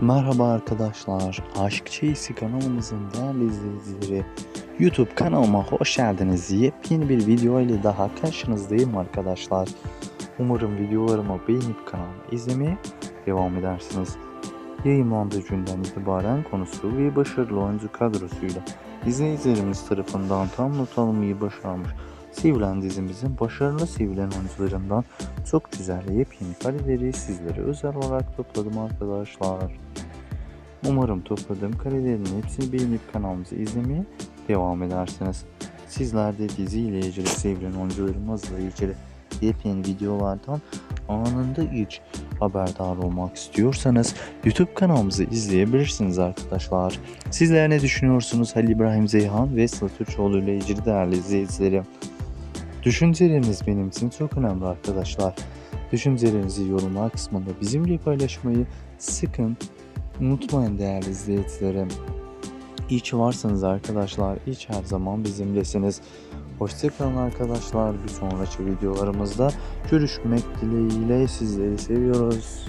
Merhaba arkadaşlar. Aşk Çeyisi kanalımızın değerli izleyicileri. YouTube kanalıma hoş geldiniz. Yepyeni bir video ile daha karşınızdayım arkadaşlar. Umarım videolarımı beğenip kanalımı izlemeye devam edersiniz. Yayınlandığı günden itibaren konusu ve başarılı oyuncu kadrosuyla izleyicilerimiz tarafından tam not almayı başarmış Sevilen dizimizin başarılı sevilen oyuncularından çok güzel yepyeni kareleri sizlere özel olarak topladım arkadaşlar. Umarım topladığım karelerin hepsini beğenip kanalımızı izlemeye devam edersiniz. Sizler de dizi ile ilgili sevilen oyuncularımızla ilgili yepyeni videolardan anında ilk haberdar olmak istiyorsanız YouTube kanalımızı izleyebilirsiniz arkadaşlar. Sizler ne düşünüyorsunuz Halil İbrahim Zeyhan ve Sıla Türkoğlu ile ilgili değerli izleyicilerim? Düşünceleriniz benim için çok önemli arkadaşlar. Düşüncelerinizi yorumlar kısmında bizimle paylaşmayı sakın unutmayın değerli izleyicilerim. İyi ki varsınız arkadaşlar. İyi her zaman bizimlesiniz. Hoşçakalın arkadaşlar. Bir sonraki videolarımızda görüşmek dileğiyle sizleri seviyoruz.